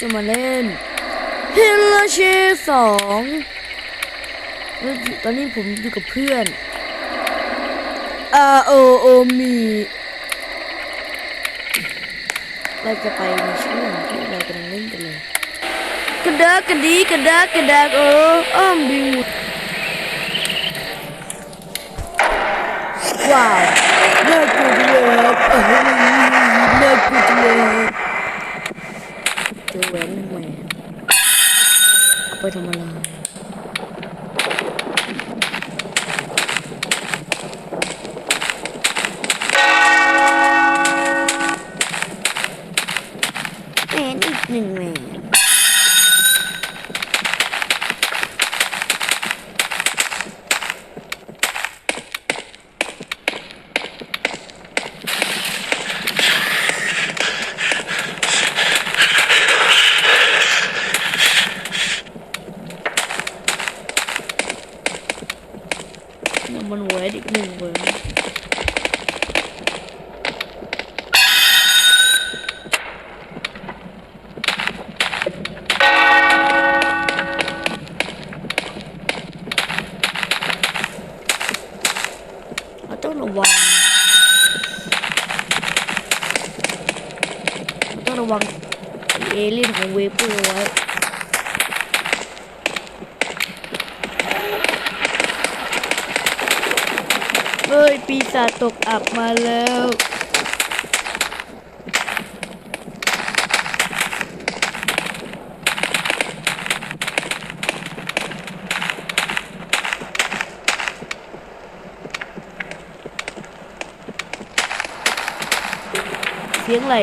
จะมาเล่นฮิลลเชสองตอนนี้ผมอยู่กับเพื่อนอาโอโอมีเราจะไปในช่วงที่เรากำลังเล่นกันเลยกระดากกระดีกระดากกระดากเอออ้อมบิวว้าวน่ากลัวจังเลยครับน่ากลัวจังเลย ซื้อแหวนหนึ่งแหวนเอาไปทำอะไรแหวนอีกหนึ่งแหวนแล้วมันแหวนอีกหนึ่งแหวนเราต้องระวังเราต้องระวังไอ้เอเลี่ยนของเวเปอร์ไว้ เฮ้ย ปีศาจตกอับมาแล้วเสียงอะไร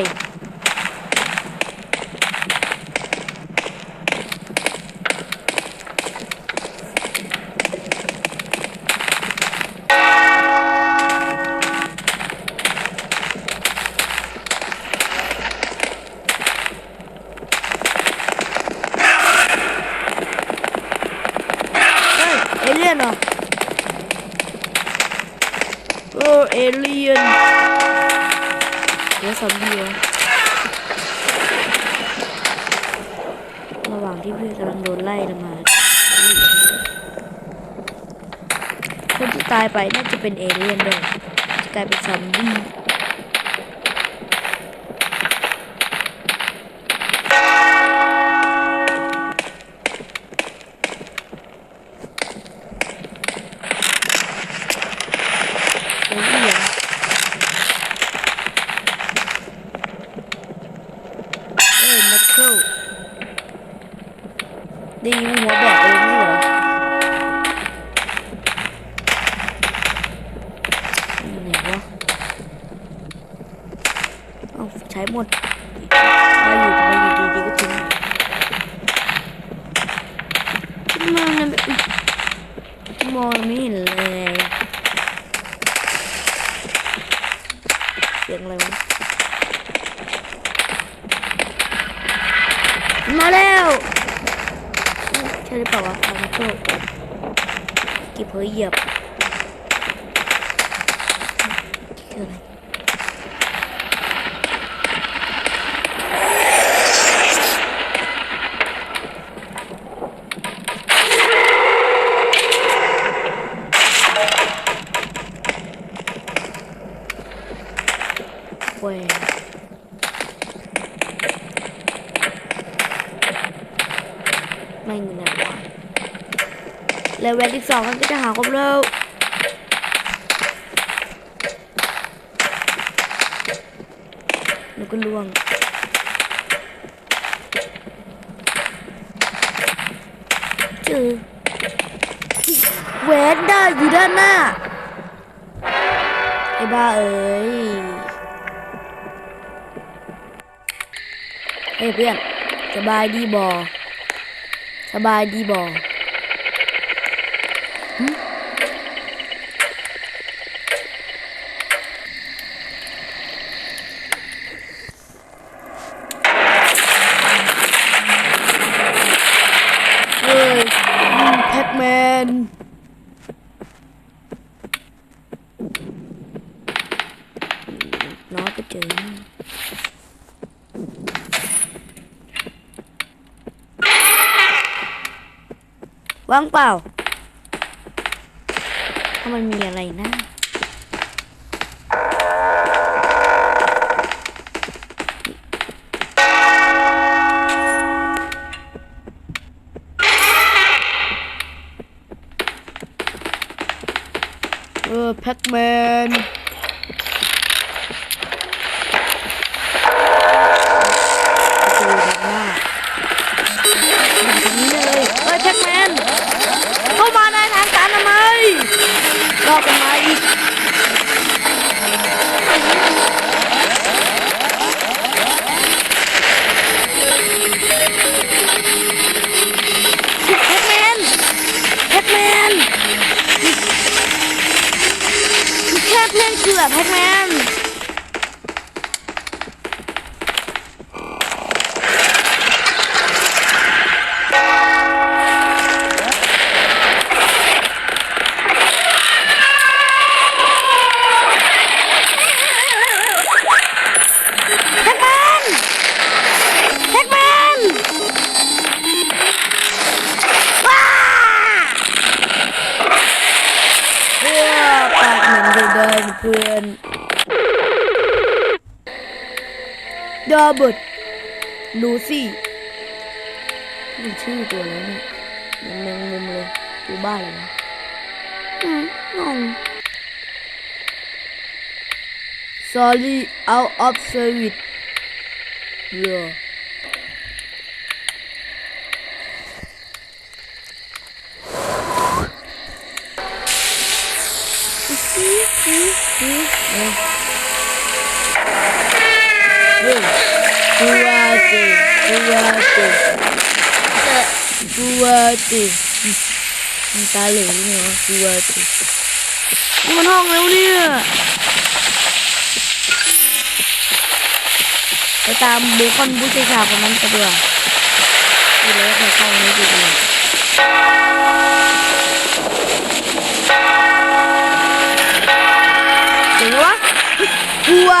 เฮ้ย เอเลี่ยนเหรอ เอเลียนเดี๋ยวสำเดียวระหว่างที่เพื่อนกำลังโดนไล่ลงมาคนที่ตายไปน่าจะเป็นเอเลี่ยนด้วยจะกลายเป็นซอมบี้เอเลี่ยนเอ้ยนักเคิลได้ยินหัวแบกเองนี่เหรออยู่ไหนวะเอาใช้หมดมาอยู่ทำไมอยู่ดีๆก็ทิ้งขึ้นมาเนี่ยแบบอุ๊ยมองไม่เห็นเลยเสียงอะไรวะมาแล้วใช่หรือเปล่าวะฟังโชค กี่เพอเหยียบ คืออะไรแหวนไม่เงินอะไรวะแล้วแหวนอีก สองมันก็จะหาครบแล้วแล้วก็ล่วงเจอแหวนได้อยู่ด้านหน้า ไอ้บ้าเอ้ยเฮ้ยเพื่อน สบายดีบอสบายดีบอ นล้อไปเจอว่างเปล่าทำไมมีอะไรนะ ดอเบิร์ตลูซี่มันชื่อตัวแล้วเนี่ยมันแมงมุมเลยตัวบ้าเลยนะอืมงง sorry out of service เรือเฮ้ยกูว่า ติกูว่าติกูว่าติมันตาเหลืองเนี่ยวะกูว่าตินี่มันห้องแล้วเนี่ยไปตามเบคอนผู้ชายชาคนนั้นกันดีกว่าดูแล้วใครเข้าไม่ดีเลยเจ๋งวะกูว่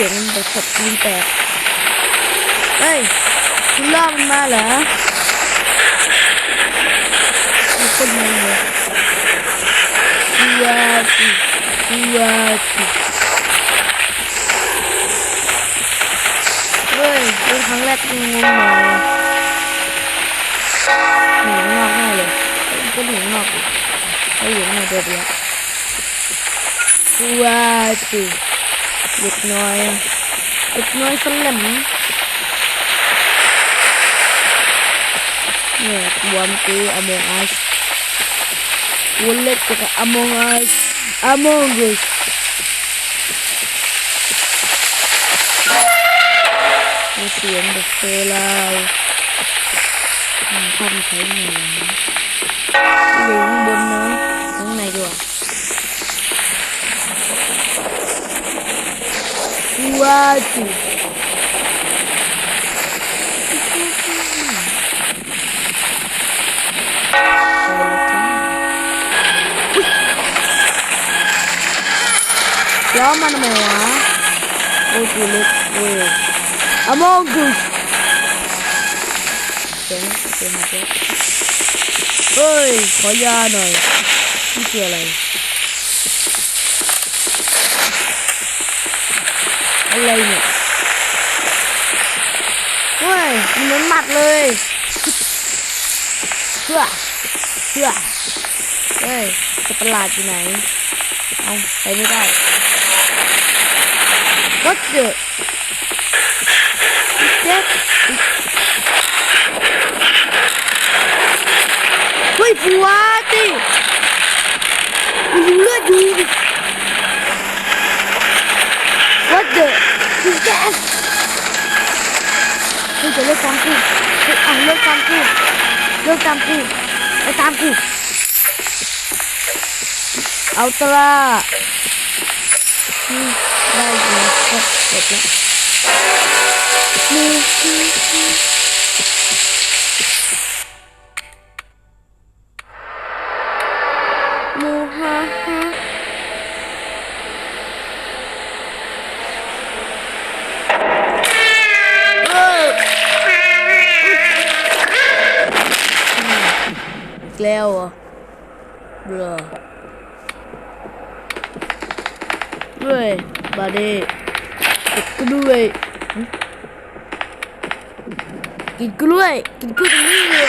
สียงมันแบบขับยินแตกเฮ้ยคุณล่อมันมาเหรอมีคนมาเลยกูว่าติกูว่าติเฮ้ยเป็นครั้งแรกที่งงหน่อยหนีงอกแน่เลยก็หนีงอกดิไอ้อยู่ในเดียวเดียวกูว่าติเด็กน้อยเด็ กน้อยสลัมเนี่ยตัวมันคือ Among Us ตัวเล็กกับ Among Us Among Us มีเสียงแบบเซลาวอืมท chocolate. Calma no meu ar. Outro louco. Among Us. Oi, olha nós. O que é lá? อยาหน่อยนี่คืออะไรเนี่ยเฮ้ยมันเหมือนหมัดเลยเพื่อเพื่อเฮ้ยจะประหลาดอยู่ไหน เอาไปไม่ได้ก็เจอเจ็บเฮ้ยผัวติกูอยู่เลือดอยู่ yes เฮ้จะเลิกตามกูเอ่เลิกตามกูเลิกตามกูไปตามกูเอาตระนี่ได้เลยเสร็จแล้วาเด้กินกล้วยกินกล้วยกินกล้วยตรงนี้เลย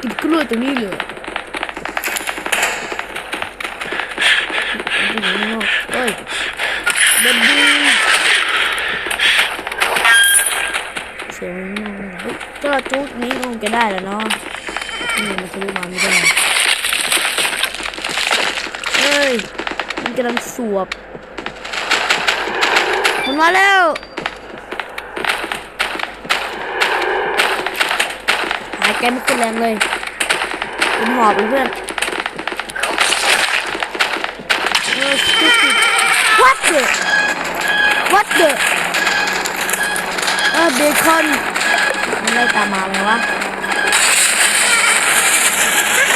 กินกล้วยตรงนี้เลยเฮ้ยบันดีเสียงมันไม่เฮ้ยก็ทุกนี้คงจะได้แล้วเนาะนี่มันทะลุมาไม่ได้เฮ้ยมันกำลังสวบ มันมาแล้วหายใจไม่ค่อยแรงเลยเป็นหอบเพื่อนเออ stupid what the what the เออเบคอนมันไล่ตามมาไหมวะ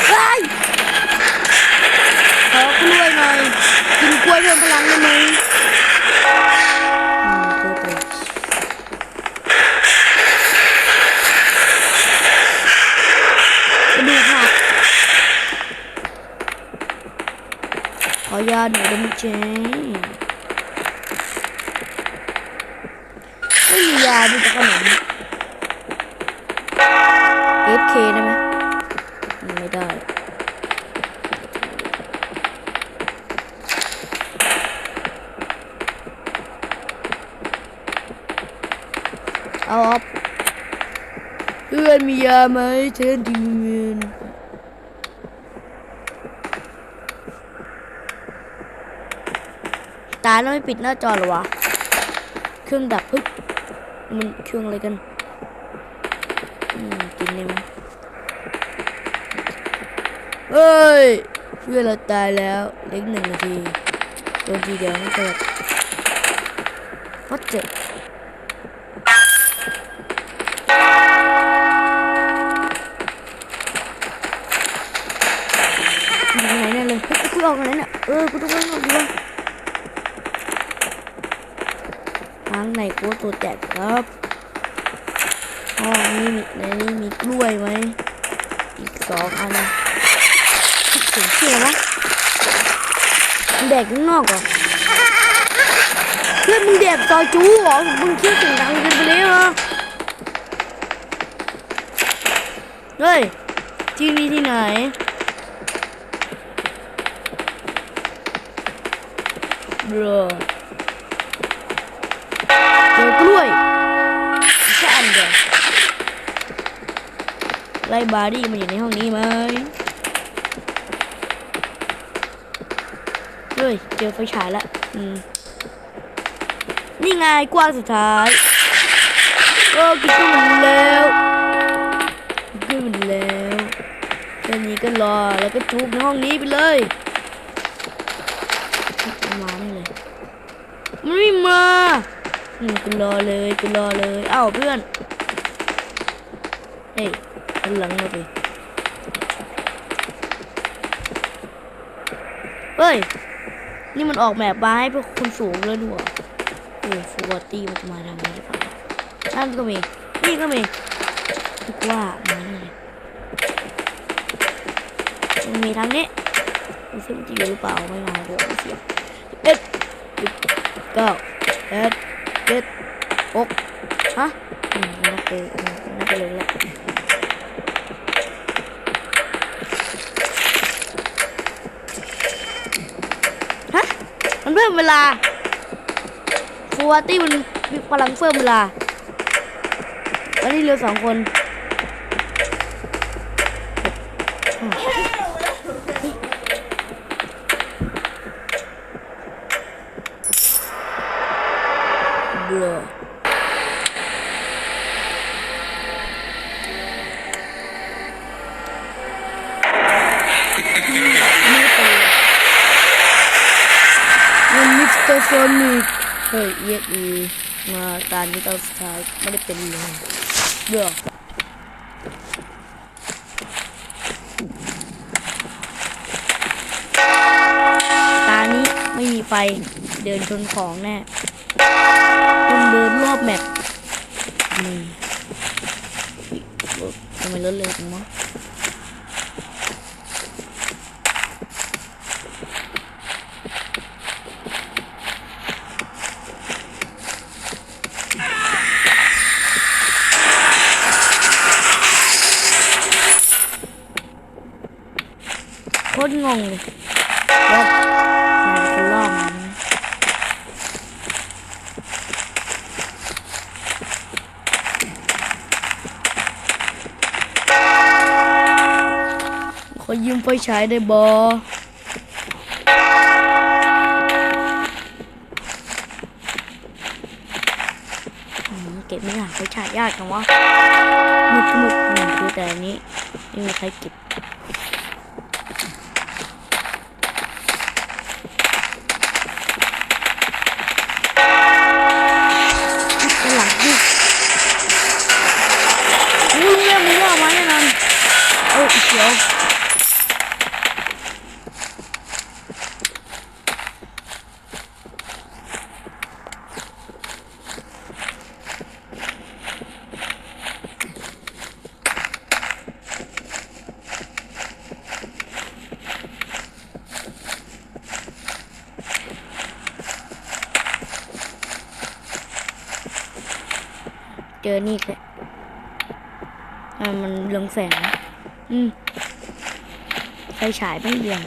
เฮ้ยขอกล้วยหน่อยกินกล้วยเพิ่มพลังได้ไหม ขอยาหน่อยได้ไหมเจ๊ไม่มียามีแต่ขนม FK ได้ไหมไม่ได้เอาออฟเพื่อนมียาไหมเชิญทีมเงิน ตายแล้วไม่ปิดหน้าจอหรอวะ เครื่องดับเฮ้ยมันเครื่องอะไรกันกินได้ไหมเฮ้ยเพื่อนเราตายแล้วเล็กหนึ่งนาทีโดนทีเดียวไม่เกิดวัดเจ็บอยู่ไหนเนี่ยเลยกูออกมาไหนเนี่ยเออกูต้องไปออกดีกว่า ทางไหนกูว่าตัวแตกครับอ๋อนี่มีในนี้มีกล้วยไหมอีกสองอันเสียงเชี่ยวะมึงแดกข้างนอกเหรอเพื่อนมึงแดกซอยจูเหรอมึงเชี่ยวเสียงดังกินไปแล้วเหรอเฮ้ยที่นี่ที่ไหนเบรอ ไล่บาร์ดี้มันอยู่ในห้องนี้ไหมเฮ้ยเจอไฟฉายละอืมนี่ไงกว้างสุดท้ายโอ้กินขึ้นมันแล้วกินขึ้นมันแล้วแค่นี้ก็รอแล้วก็ทุบในห้องนี้ไปเลยมาไม่เลยมันไม่มาอืมกูรอเลยกูรอเลยเอ้าเพื่อน หันหลังมาดิเฮ้ย นี่มันออกแบบมาให้พวกคนสูงเลยด้วยโอ้ฟูบอตี้มันจะมาทำอะไรหรือเปล่านั่นก็มี นี่ก็มีคิดว่ามาเลยมันมีทางนี้ดูซิมันจะอยู่หรือเปล่าไม่มาเดี๋ยวเสียเอ็ดเก้าแปดเจ็ดหกฮะอืมนับไปนับไปเลยแหละฮะ มันเพิ่มเวลาฟูวาตี้มันมีพลังเพิ่มเวลาวันนี้เรือสองคนเบลอ เฮ้ยเอ็กอีมาตานนี้ตอนสุดท้ายไม่ได้เป็นเลยเบื่อตานี้ไม่มีไฟเดินชนของแน่ต้องเดินรอบแมปนี่ทำไมรถเร็วจังวะ ตรงงเลยว่านายเป็นคนล่อมันนะขอยืมไฟฉายได้บอเก็บไม่หาไฟฉายยากจังวะมุกมุกหนึ่งคือแต่อันนี้ไม่มีใครเก็บ เป็นหลังดิอู้รู้แล้วมึงว่ามาแน่นอนเออเขียวเจ อนี่แหละอ่ามันเรืองแสง อืมไฟฉายไม่เรือง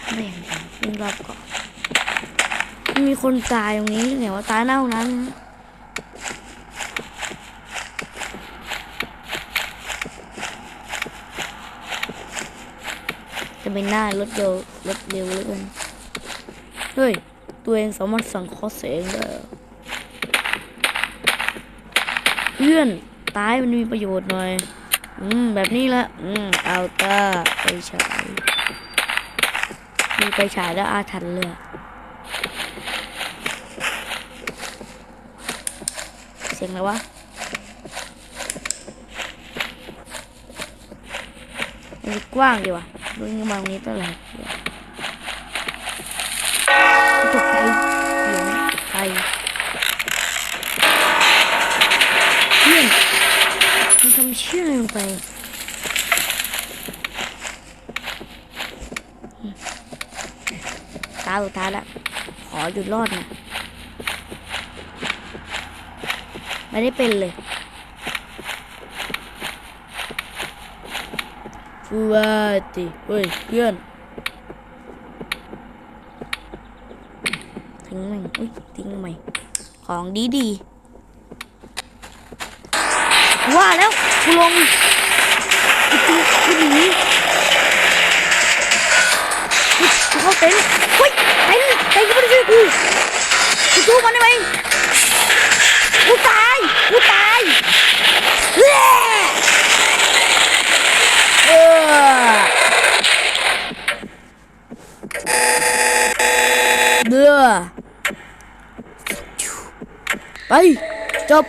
ทำได้อย่างเดียววิ่งรอบเกาะมีคนตายตรงนี้เนี่ยว่าตายหน้าห้องน้ำนะจะเป็นหน้ารถเร็วรถเร็วเหลือเกินเฮ้ย ตัวเองสามารถสั่งเคอเสียงได้เอเพื่อนตายมันมีประโยชน์หน่อย อืม แบบนี้ละ อืมเอาตาไปฉายมีไปฉายแล้วอาถรรพ์เลยเสียงอะไรวะมันกว้างดีว่ะดูงี้มางนี้เท่าไหร่เดี๋ย เชื่ออะไรลงไปตาสุดท้ายละขอหยุดรอดนะไม่ได้เป็นเลยฟูวาติเฮ้ยเพื่อนทิ้งมันอุ้ยทิ้งทำไมของดีดีว่าแล้ว กูลงกูตีกูหนีกูเข้าเต็นท์เฮ้ยเต็นท์เต็นท์ก็ไม่ได้ช่วยกูกูจู้มันได้ไหมกูตายกูตายเฮ้เออเบื่อไปจบ